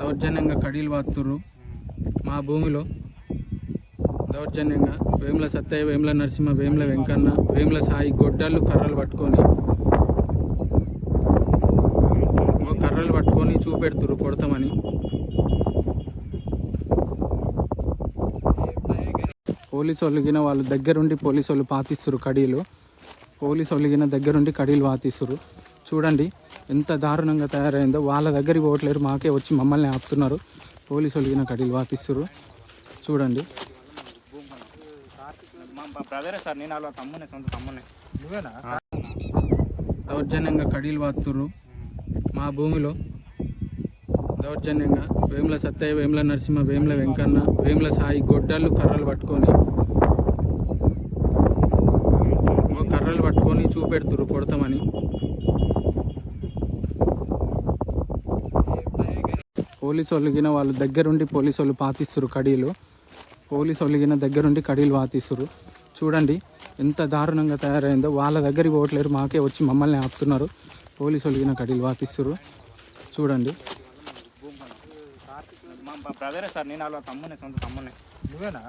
దౌర్జన్యంగా కడీలు వాతుర్రు మా భూమిలో. దౌర్జన్యంగా వేముల సత్తయ్య వేముల నరసింహ వేముల వెంకన్న వేముల సాయి గొడ్డళ్ళు కర్రలు పట్టుకొని కర్రలు పట్టుకొని చూపెడుతురు కొడతామని. పోలీసు ఒలిగిన వాళ్ళు దగ్గరుండి పోలీసు వాళ్ళు పాతిస్తురు కడీలు. పోలీసు ఒలిగిన దగ్గరుండి కడీలు పాతిస్తురు చూడండి ఎంత దారుణంగా తయారైందో వాళ్ళ దగ్గరికి పోవట్లేరు మాకే వచ్చి మమ్మల్ని ఆపుతున్నారు. పోలీసు ఒలిగిన కడీలు పాతిస్తురు చూడండి. సార్ నేను తమ్మునే సొంత తమ్మునే దౌర్జన్యంగా కడీలు వాతుర్రు మా భూమిలో. దౌర్జన్యంగా వేముల సత్తయ్య వేముల నరసింహ వేముల వెంకన్న వేముల సాయి గొడ్డళ్ళు కర్రలు పట్టుకొని కర్రలు పట్టుకొని చూపెడుతురు కొడతామని. పోలీసు ఒలిగిన వాళ్ళు దగ్గరుండి పోలీసు వాళ్ళు పాతిస్తురు కడీలు. పోలీసు ఒలిగిన దగ్గరుండి కడీలు పాతిస్తురు. చూడండి ఎంత దారుణంగా తయారైందో. వాళ్ళ దగ్గరికి పోవట్లేరు మాకే వచ్చి మమ్మల్ని ఆపుతున్నారు. పోలీసు ఒలిగిన కడీలు పాతిస్తురు. చూడండి. మా బ్రదరే సార్ నేను వాళ్ళ తమ్మునే సొంత తమ్మునే. నువ్వేనా?